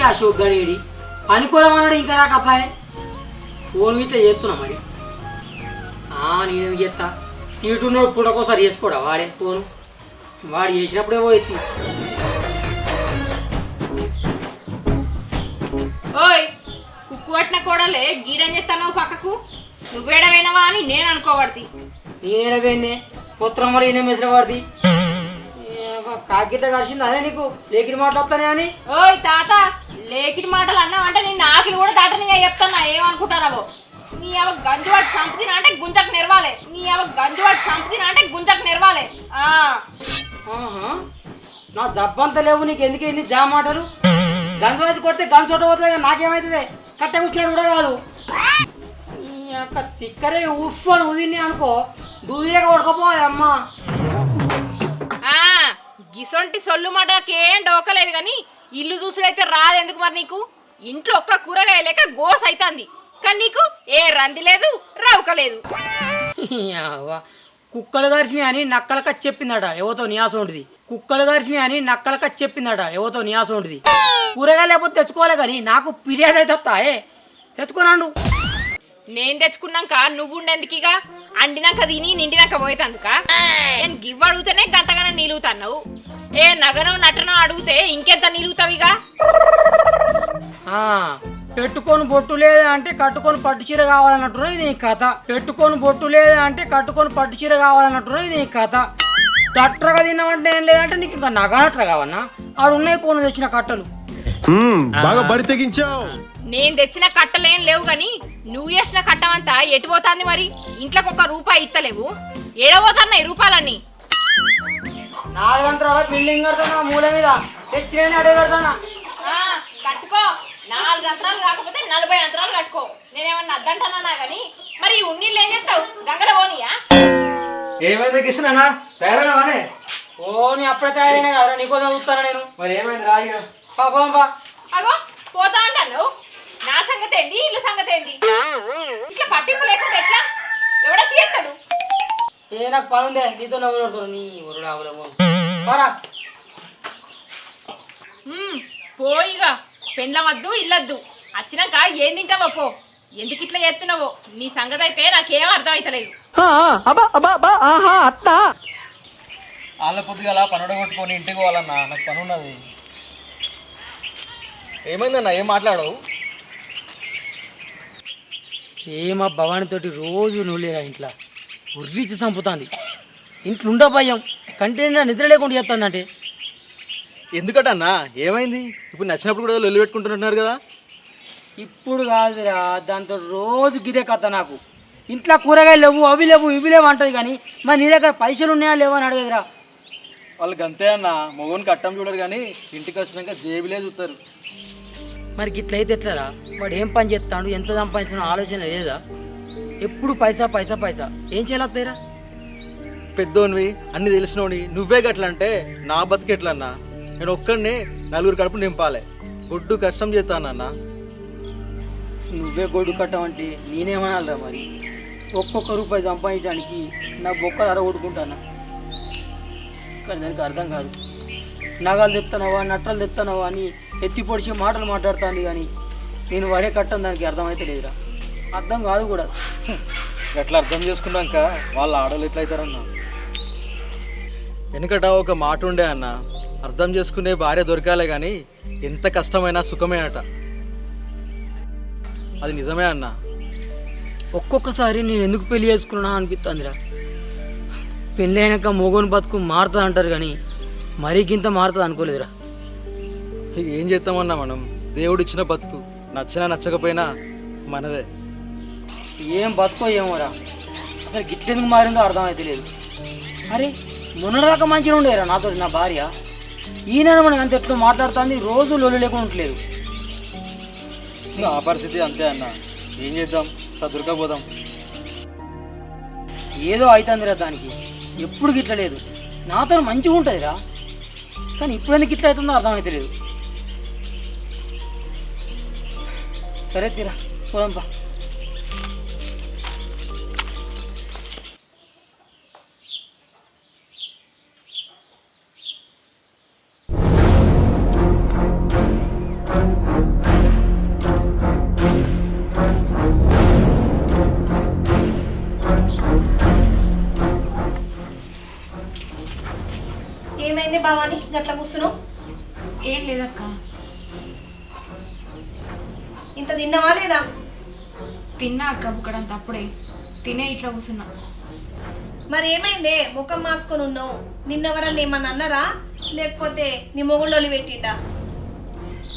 ఈ అశోక్ గడేడి. పనికోదామన్నాడు ఇంకా నాకు అబ్బాయి. ఫోన్ ఇట్లా చేస్తున్నా మరి. ఆ, నేనేం చేస్తా తీటున్నాడు పుట్టకోసారి చేసుకోడా వాడే ఫోను? వాడు చేసినప్పుడే పోయి ఓయ్ కుక్కు పట్టిన కోడలే గీడని చెప్తాను పక్కకు? నువ్వేడమైనవా అని నేను అనుకోబడుతుంది నేనేడపోయిందే పుత్రం మరి ఈయన మెసర వాడిది? కాకిట్ట కలిసింది అదే నీకు? లేకిని మాట్లాడతానే అని? ఓయ్ తాత! లేకిటి మాటలు అన్నావంటే నేను నాకిని కూడా దాటనిగా చెప్తానా. ఏమనుకుంటానవో. నీ అవ గంజువాటి సంపతిన అంటే గుంజకు నెరవాలే. నీ అవ గంజువాటి సంపతిన అంటే గుంజకు నెరవాలే. నా జబ్బంత లేవు నీకు. ఎందుకు ఎన్ని జా మాటలు? గంజు అయితే కొడితే గంజు చోట పోతుంది నాకేమవుతుంది కట్ట కూర్చున్నాడు కూడా కాదు. ఈ యొక్క తిక్కరే ఉఫ్ అని ఉదిని అనుకో. దూదిలేక కొడుకోపోవాలి అమ్మా. ఆ. గిసొంటి సొల్లు మాటకేం డోకలేదు కానీ ఇల్లు చూసుడైతే రాదు ఎందుకు మరి నీకు? ఇంట్లో ఒక్క కూరగాయ లేక గోస్ అవుతుంది కానీ నీకు ఏ రంది లేదు రవక లేదు. అవ్వ. కుక్కలు గరిచినాయి అని నక్కలక చెప్పిందట ఎవతో నియాసం ఉంటుంది కుక్కలు గరిచినాయి అని నక్కలక చెప్పిందట ఎవతో నియాసం ఉంటుంది కూరగాయలు లేకపోతే తెచ్చుకోవాలి కానీ నాకు ఫిర్యాదు అయితే వస్తాయే తెచ్చుకోనండు. నేను తెచ్చుకున్నాక నువ్వు ఉండేందుకిగా అండినాక తిని నిండినాక పోయేతందుక? నేను గివ్వ అడిగితేనే గంటగానే నిలుగుతున్నావు ఏ నగనం నటనం అడిగితే ఇంకెంత నిలుగుతావిగా? ఆ, పెట్టుకొని బొట్టు లేదా అంటే కట్టుకొని పట్టు చీర కావాలన్నట్టున్నది నీ కథ. పెట్టుకొని బొట్టు లేదా అంటే కట్టుకొని పట్టు చీర కావాలన్నట్టున్నది నీ కథ. కట్టగా తిన్నామంటే ఏం లేదంటే నీకు ఇంకా నగనట్ర కావన్నా? ఆడు ఉన్నాయి పోను తెచ్చిన కట్టలు. బాగా బరి తెగించావు. నేను తెచ్చిన కట్టలేం లేవు గాని నువ్వు చేసిన కట్టమంతా ఎటు పోతాంది మరి? ఇంట్లోకి ఒక రూపాయి ఇత్తలేవు. ఏడబోతున్నాయి రూపాయలన్నీ? నాలుగంతరాల బిల్డింగ్ కడతానా మూల మీద? తెచ్చిన అడే కడతానా ఆ, కట్టుకో. నాలుగు అంతరాలు కాకపోతే నలభై అంతరాలు కట్టుకో. నేనేమన్నా అద్దంటానా గాని మరి ఈ ఉన్నీళ్ళు ఏం చేస్తావు? గంగల పోనీయా? ఏమైంది కృష్ణ అన్న? తయారైనవానే ఓ నీ అప్పుడే తయారైన కదా నీకోసం చూస్తానా నేను? మరి ఏమైంది? రాజు పాపం బా అగో పోతా అంటాను నా సంగతి ఏంది ఇల్లు సంగతి ఏంది ఇట్లా పట్టింపు లేకుండా ఎట్లా? ఎవడొచ్చి చేస్తాడు? ఏ నాకు పని ఉందే. నీతో నీ ఒరుడు ఆవులేమో పరా. ఉమ్, పోయిగా. పెండ్లమద్దు ఇల్లద్దు. వచ్చినాక ఏం తింటావో పో. ఎందుకు ఇట్లా చేస్తున్నావో? నీ సంగతి అయితే నాకేం అర్థం అవుతలేదు వాళ్ళ పొద్దుగల పనుడ కొట్టుకొని ఇంటికి పోవాలన్నా నాకు పని ఉన్నది. ఏమైందన్నా? ఏం మాట్లాడవు? ఏమా భవానితోటి రోజు నువ్వులేరా ఇంట్లో? ఉర్రిచ్చి చంపుతాంది ఇంట్లో ఉండ భయం కంటే నిద్ర లేకుండా చేస్తుందంటే. ఎందుకటన్నా? ఏమైంది? ఇప్పుడు నచ్చినప్పుడు కూడా లొల్లి పెట్టుకుంటున్నారు కదా. ఇప్పుడు కాదురా దాంతో రోజు గిదే కథ నాకు. ఇంట్లో కూరగాయలు లేవు అవి లేవు ఇవి లేవు అంటది కానీ మరి నీ దగ్గర పైసలు ఉన్నాయా లేవా అని అడగదురా. వాళ్ళకి అంతే అన్న మొగోని కట్టం చూడరు కానీ ఇంటికి వచ్చినాక జేబులే చూస్తారు మరి గిట్లయితే ఎట్లరా? వాడు ఏం పని చేస్తాడు ఎంత సంపాదించిన ఆలోచన లేదా? ఎప్పుడు పైసా పైసా పైసా. ఏం చేయలేస్తాయిరా పెద్దోనివి అన్ని తెలిసినోని నువ్వే గట్లంటే నా బతికెట్లన్నా నేను ఒక్కడిని నలుగురు కడుపు నింపాలి. గుడ్డు కష్టం చేస్తానన్నా. నువ్వే గొడ్డు కట్టమంటే నేనేమనాలిరా మరి? ఒక్కొక్క రూపాయి సంపాదించడానికి నా బొక్కలు అరగొట్టుకుంటానా? కానీ దానికి అర్థం కాదు. నగలు తెప్తానవా నట్టలు తెప్తానవా అని ఎత్తి పొడిచి మాటలు మాట్లాడుతుంది కానీ నేను వాడే కట్టం దానికి అర్థమైతే లేదురా. అర్థం కాదు కూడా. ఎట్లా అర్థం చేసుకున్నాక వాళ్ళ ఆడలు ఎట్లయితారన్నా వెనుకట ఒక మాట ఉండే అన్న అర్థం చేసుకునే భార్య దొరకాలే కానీ ఎంత కష్టమైనా సుఖమే అట అది నిజమే అన్న. ఒక్కొక్కసారి నేను ఎందుకు పెళ్ళి చేసుకున్నా అనిపిస్తుందిరా పెళ్ళి అయినాక మొగోని బతుకు మారుతుంది అంటారు కానీ మరీ గింత మారుతుంది అనుకోలేదురా. ఏం చేస్తామన్నా మనం? దేవుడు ఇచ్చిన బతుకు నచ్చినా నచ్చకపోయినా మనదే. ఏం బతుకో ఏమోరా. అసలు గిట్లెందుకు మారిందో అర్థమైతే లేదు. అరే మొన్నటిదాకా మంచిగా ఉండేరా నాతో నా భార్య. ఈయన మనకి అంత ఎట్లా మాట్లాడుతుంది రోజు లొల్లి లేకుండా ఉండలేదు. ఆ పరిస్థితి అంతే అన్న. ఏం చేద్దాం? సదురుకపోదాం ఏదో అవుతుందిరా దానికి. ఎప్పుడు గిట్ల లేదు. నాతో మంచిగా ఉంటుందిరా. కానీ ఇప్పుడు ఎందుకు ఇట్లా అవుతుందో అర్థమైతే లేదు. సరే తీరా పోదాంపా లేదక్క. ఇంత తిన్నావా లేదా? తిన్నా అక్క బుక్కడంత అప్పుడే తినే ఇట్లా కూర్చున్నా మరి ఏమైందే? ముఖం మార్చుకొని ఉన్నావు. నిన్నెవరన్నా ఏమన్నా అన్నారా? లేకపోతే నీ మొగుళ్ళొలి పెట్టిండా?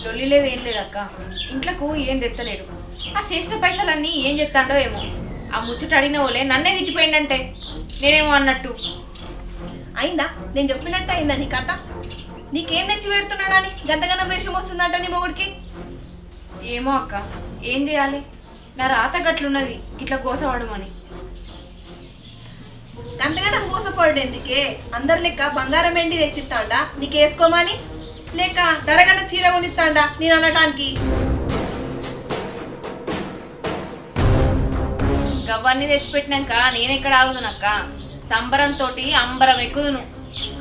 లొల్లి లేదు ఏం లేదక్క ఇంట్లోకు ఏం తెత్తలేడు. ఆ చేసిన పైసలన్నీ ఏం చెప్తాడో ఏమో. ఆ ముచ్చట అడిగిన వాళ్ళే నన్నే తిట్టిపోయిందంటే నేనేమో అన్నట్టు. అయిందా? నేను చెప్పినట్టు అయిందా నీ కథ? నీకేం తెచ్చి పెడుతున్నాడని గంటగనం రేషం వస్తుందంట నీ మొగుడికి? ఏమో అక్క ఏం చేయాలి? నా రాత గట్లున్నది ఇట్లా గోసవాడమని గంటగనం కూసపోడేందుకే అందరి లెక్క బంగారం ఎండి తెచ్చిస్తాడా? నీకు వేసుకోమని లేక ధరగన చీర కొనిస్తాడా నేను అనటానికి? గవ్వన్నీ తెచ్చిపెట్టినాక నేనెక్కడ ఆగుదునక్క? సంబరంతో అంబరం ఎక్కుదును.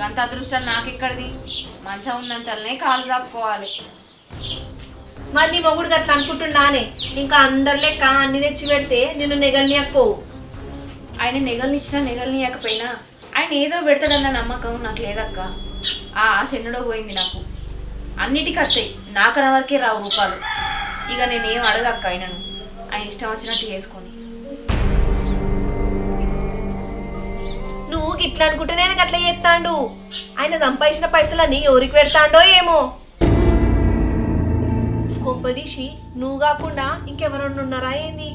గంత అదృష్టం నాకెక్కడిది? మంచం ఉన్నంతలనే కాలు చాపుకోవాలి మరి నీ మొగుడు గట్లా అనుకుంటున్నానే ఇంకా అందరి లెక్క అన్ని తెచ్చి పెడితే నిన్ను నెగల్నియక్కోవు ఆయన నెగల్నిచ్చినా నెగల్నియకపోయినా ఆయన ఏదో పెడతాడన్న నమ్మకం నాకు లేదక్క. ఆ ఆశ ఎన్నడో పోయింది నాకు. అన్నిటికీ వస్తాయి నాకన వరకే రావు రూపాయలు ఇక నేనేం అడగక్క ఆయనను. ఆయన ఇష్టం వచ్చినట్టు చేసుకొని. నువ్వు ఇట్లా అనుకుంటేనే నేను అట్లా చేస్తాడు. ఆయన సంపాదించిన పైసలన్నీ ఎవరికి పెడతాడో ఏమో. కొంపదీసి నువ్వు కాకుండా ఇంకెవరన్నా ఉన్నారా ఏంది?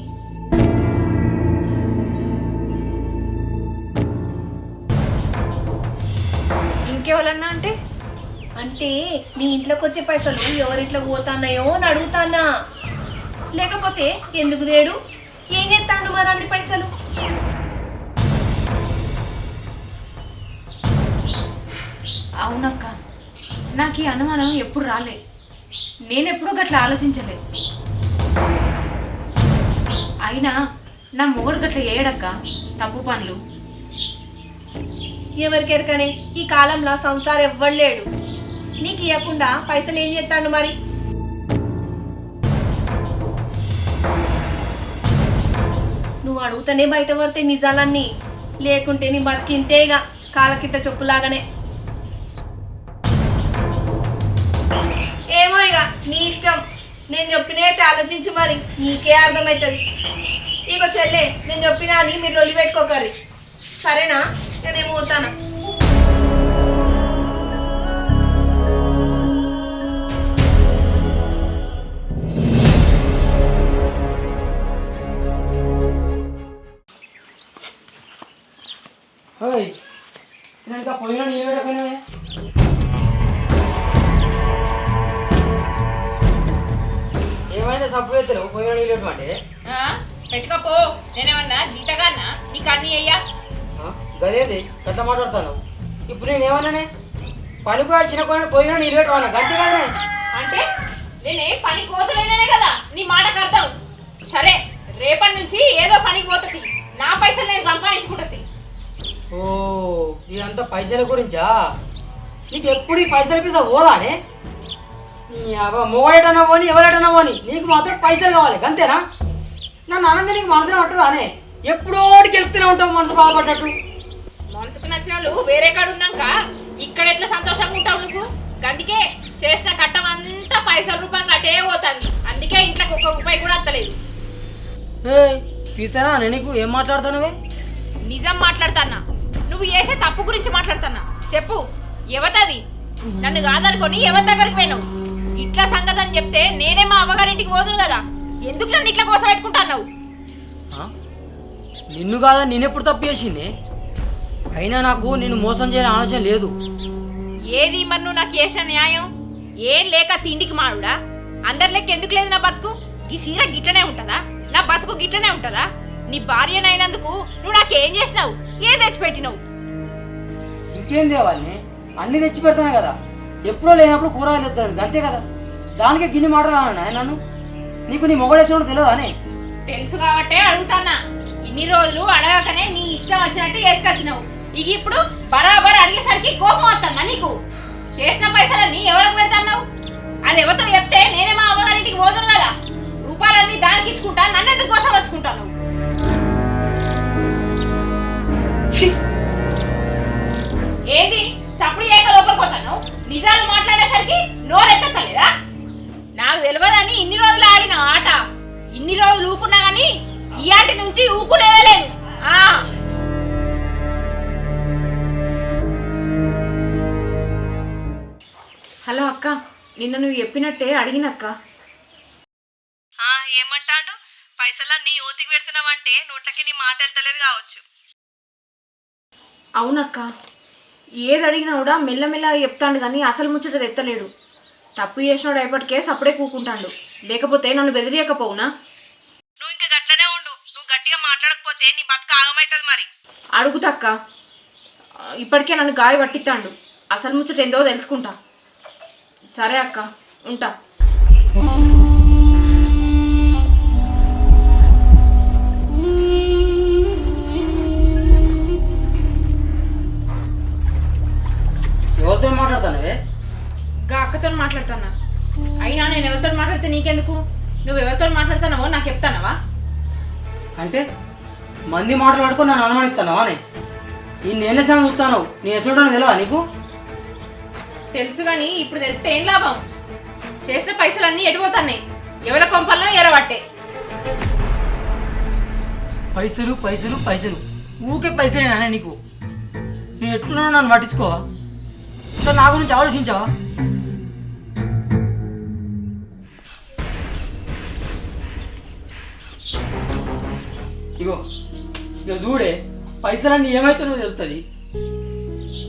ఇంకెవరన్నా అంటే? అంటే నీ ఇంట్లోకి వచ్చే పైసలు ఎవరింట్లో పోతాన్నాయో అని అడుగుతానా లేకపోతే ఎందుకు దేడు? ఏం చేస్తాడు మరి అన్ని పైసలు? అవునక్క. నాకు ఈ అనుమానం ఎప్పుడు రాలే. నేనెప్పుడు గట్ల ఆలోచించలే అయినా నా మొగుడు గట్ల ఏడక్క తప్పు పనులు. ఎవరికెరకనే ఈ కాలంలో సంసారం ఎవ్వలేడు నీకు ఇవ్వకుండా పైసలు ఏం చేస్తాడు మరి? నువ్వు అడుగుతానే బయట పడితే నిజాలన్నీ. లేకుంటే నీ బతికింతేగా కాలకిత చెప్పులాగానే. నేను చెప్పినైతే ఆలోచించి మరి. నీకే అర్థమవుతుంది ఇక చెల్లె నేను చెప్పినా అని మీరు రొల్లి పెట్టుకోకరి సరేనా? నేనేమో పోతాను. నేను పోయినా నీ పెట్టకపోయినా ఏమైంది సప్పు ఎత్తారు పోయినా నీళ్ళు? పెట్టుకోపో. నేనేమన్నా జీతగాన్నా నీకు అన్నీ అయ్యా? గదేది? ఎట్లా మాట్లాడతాను. ఇప్పుడు నేను ఏమన్నానే? పనికి చిన్న పోయిన పోయినా నీళ్ళు కదనే? అంటే నేనే పని కోతలేనే కదా. నీ మాటకు అర్థం సరే రేపటి నుంచి ఏదో పనికి పోతుంది. నా పైసలు నేను సంపాదించుకుంటుంది. ఓ ఇదంతా పైసల గురించా? నీకు ఎప్పుడు ఈ పైసల పిస పోదానే మొగడేటన్నా పోని ఎవరేటన్నా పోని నీకు మాత్రం పైసలు కావాలి అంతేనా నన్ను అనంది నీకు మనసులో ఉంటుందానే ఎప్పుడోటికి వెళ్తూనే ఉంటావు మనసు బాధపడ్డట్టు. మనసుకు నచ్చిన వాళ్ళు వేరే కాడు ఉన్నాక ఇక్కడ ఎట్లా సంతోషంగా ఉంటావు నువ్వు? అందుకే చేసిన కట్టం అంతా పైసల రూపంగా అటే పోతుంది. అందుకే ఇంట్లోకి ఒక రూపాయి కూడా అత్తలేదు. తీసారా నీకు? ఏం మాట్లాడుతున్నావే? నిజం మాట్లాడతానా నువ్వు చేసే తప్పు గురించి మాట్లాడతానా చెప్పు ఎవతది? నన్ను కాదనుకొని ఎవరి దగ్గరికి పోయినావు? ఇట్లా సంగతి అని చెప్తే నేనే మా అవ్వగారింటికి పోదును కదా. ఎందుకు నన్ను ఇట్లా కోసం పెట్టుకుంటావు ఆ? నిన్ను కాదా నేనెప్పుడు తప్పు చేసింది? అయినా నాకు నిన్ను మోసం చేయని ఆలోచన లేదు. ఏది మరి నువ్వు నాకు చేసిన న్యాయం? ఏం లేక తిండికి మాడుడా అందరి లెక్క ఎందుకు లేదు నా బతుకు? ఈ చీర గిట్లనే ఉంటుందా? నా బతుకు గిట్లనే ఉంటుందా? నీ భార్యనైనందుకు నువ్వు నాకేం చేసినావు? ఏం తెచ్చిపెట్టినావు? ఇంకేం తేవాలని అన్ని తెచ్చి పెడతాను కదా. ఎప్పుడో లేనప్పుడు కూరగాయలు తెస్తాను అంతే కదా? దానికే గిన్ని మాటలు అన్నా నన్ను? నీకు నీ మొగడు వచ్చినప్పుడు తెలియదు అనే తెలుసు కాబట్టే అడుగుతానా ఇన్ని రోజులు అడగకనే నీ ఇష్టం వచ్చినట్టు వేసుకొచ్చినావు ఇక ఇప్పుడు బరాబర్ అడిగేసరికి కోపం వస్తుందా నీకు? చేసిన పైసలన్నీ ఎవరికి పెడతాన్నావు? అది ఎవరితో చెప్తే నేనే మా అమ్మగారింటికి పోదును కదా? రూపాయలన్నీ దానికి ఇచ్చుకుంటా నన్ను ఎందుకు కోసం వచ్చుకుంటాను నిజాలు మాట్లాడేసరికి నోరెత్తలేదా నాకు తెలియదని ఇన్ని రోజులు ఆడిన ఆట ఇన్ని రోజులు ఊకున్నా కానీ ఈ ఆట నుంచి ఊకులేదలేదు హలో అక్క నిన్న నువ్వు చెప్పినట్టే అడిగినక్క. ఏమంటాడు? పైసలా నీ ఓతికి పెడుతున్నావంటే నోట్లకి నీ మాట వెళ్తలేదు కావచ్చు. అవునక్క ఏది అడిగినా కూడా మెల్లమెల్లగా చెప్తాడు కానీ అసలు ముచ్చట తెత్తలేడు. తప్పు చేసినాడు అయిపటికే సప్పుడే కూకుంటాడు. లేకపోతే నన్ను బెదిరియకపోవునా? నువ్వు ఇంకా గట్లనే ఉండు. నువ్వు గట్టిగా మాట్లాడకపోతే నీ బతుక ఆగమవుతుంది మరి. అడుగుతక్క ఇప్పటికే నన్ను గాయ పట్టిస్తాడు అసలు ముచ్చట ఏందో తెలుసుకుంటా. సరే అక్క ఉంటా. ఎవరితో మాట్లాడతానవే? గా అక్కతో మాట్లాడుతానా? అయినా నేను ఎవరితో మాట్లాడితే నీకెందుకు? నువ్వు ఎవరితో మాట్లాడుతున్నావో నాకు చెప్తానవా? అంటే మంది మాట్లాడుకొని నన్ను అనుమానిస్తానవా నే? ఈ నేనే సంగతి చూస్తాను నీ ఎసుడని తెలియదా నీకు? తెలుసు కానీ ఇప్పుడు తెలిస్తే ఏం లాభం? చేసిన పైసలన్నీ ఎడిపోతున్నాయి ఎవరి కొంపల్లో ఎరబట్టే? పైసలు పైసలు పైసలు. ఊకే పైసలేనా నీకు. నేను ఎట్లున్నానో నన్ను పట్టించుకోవా? సో నా గురించి ఆలోచించావా ఇగో ఇక చూడే పైసలన్నీ ఏమైతేనో తెలుస్తుంది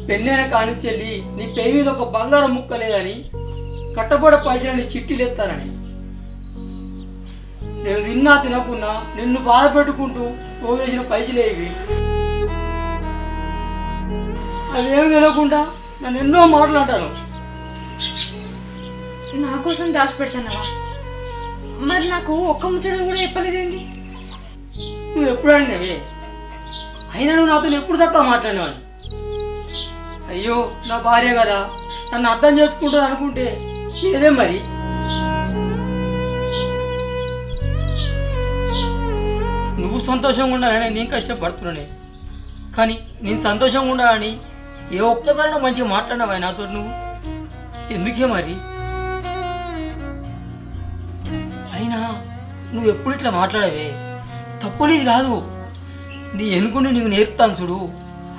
పెళ్ళైన కానిచ్చెల్లి నీ పేరు మీద ఒక బంగారం ముక్క లేదని కట్టబడ పైసలని చిట్టీలు ఎత్తానని నేను తిన్నా తినకున్నా నిన్ను బాధ పెట్టుకుంటూ పోగేసిన పైసలే ఇవి అవేం తినకుండా నన్ను ఎన్నో మాట్లాడతాను నా కోసం దాచిపెడుతున్నావా మరి నాకు ఒక్క ముచ్చట కూడా చెప్పలేదేంటి? నువ్వు ఎప్పుడు అడిగినవే? అయినా నువ్వు నాతో ఎప్పుడు తక్కువ మాట్లాడినవాడు అయ్యో నా భార్య కదా. నన్ను అర్థం చేసుకుంటుంది అనుకుంటే లేదే మరి? నువ్వు సంతోషంగా ఉండాలని నేను కష్టపడుతున్నానే. కానీ నేను సంతోషంగా ఉండాలని ఏ ఒక్కసారి మంచిగా మాట్లాడినావా నాతో నువ్వు? ఎందుకే మరి? అయినా నువ్వు ఎప్పుడు ఇట్లా మాట్లాడవే? తప్పు నీది కాదు. నీ ఎనుకుండి నీకు నేర్పుతాను చూడు.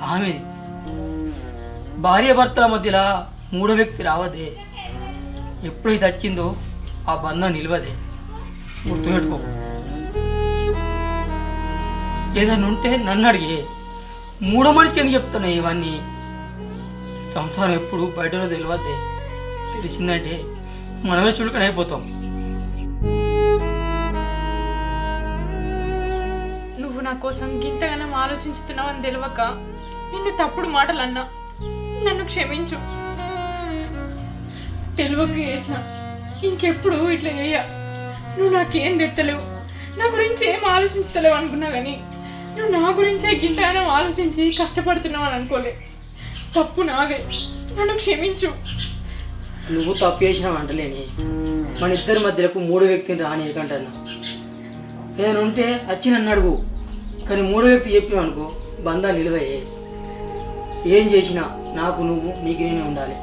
ఆమెది భార్య భర్తల మధ్యలో మూడో వ్యక్తి రావదే. ఎప్పుడైతే వచ్చిందో ఆ బంధం నిలవదే. గుర్తుపెట్టుకో. ఏదైనా ఉంటే నన్ను అడిగే. మూడో మనిషికి ఎందుకు చెప్తున్నాయి ఇవన్నీ? సంసారం ఎప్పుడు బయటలో తెలియదే తెలిసిందంటే మనమే చులకన అయిపోతాం. నువ్వు నా కోసం ఆలోచిస్తున్నావు ఆలోచించుతున్నావని తెలియక నిన్ను తప్పుడు మాటలు అన్నా నన్ను క్షమించు. తెలియక చేసిన ఇంకెప్పుడు ఇట్లా చేయ. నువ్వు నాకేం తిట్టలేవు నా గురించి ఏం ఆలోచించలేవు అనుకున్నా కానీ నువ్వు నా గురించే గింతగానం ఆలోచించి కష్టపడుతున్నావు అని అనుకోలే. తప్పు నాదే నన్ను క్షమించు. నువ్వు తప్పు చేసినావు అంటలేని మన ఇద్దరి మధ్యలకు మూడో వ్యక్తిని రానియకంటున్నా. ఏదైనా ఉంటే వచ్చి నన్ను అడుగు. కానీ మూడో వ్యక్తి చెప్పినావు అనుకో బంధాలు నిలువయ్యే. ఏం చేసినా నాకు నువ్వు నీకు నేనే ఉండాలి.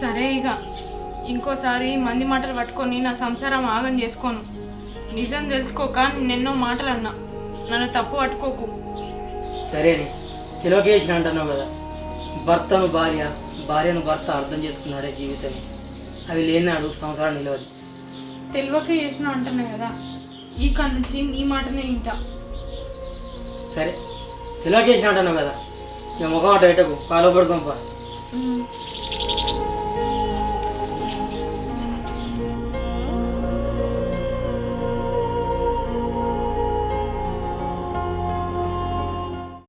సరే ఇక. ఇంకోసారి మంది మాటలు పట్టుకొని నా సంసారం ఆగం చేసుకోను. నిజం తెలుసుకోక నిన్నెన్నో మాటలు అన్నా నన్ను తప్పు పట్టుకోకు. సరేనే. తెలియక చేసిన అంటున్నావు కదా. భర్తను భార్య భార్యను భర్త అర్థం చేసుకున్నాడే జీవితం అవి లేనాడు సంవత్సరాలు నిలవదు. తెలియక చేసిన అంటున్నా కదా. ఈ కాడ నుంచి నీ మాటనే వింటా. సరే. తెలియక చేసిన అంటున్నావు కదా. ఇక ముఖం అటు ఎటకు కాలో పడుకోంపా.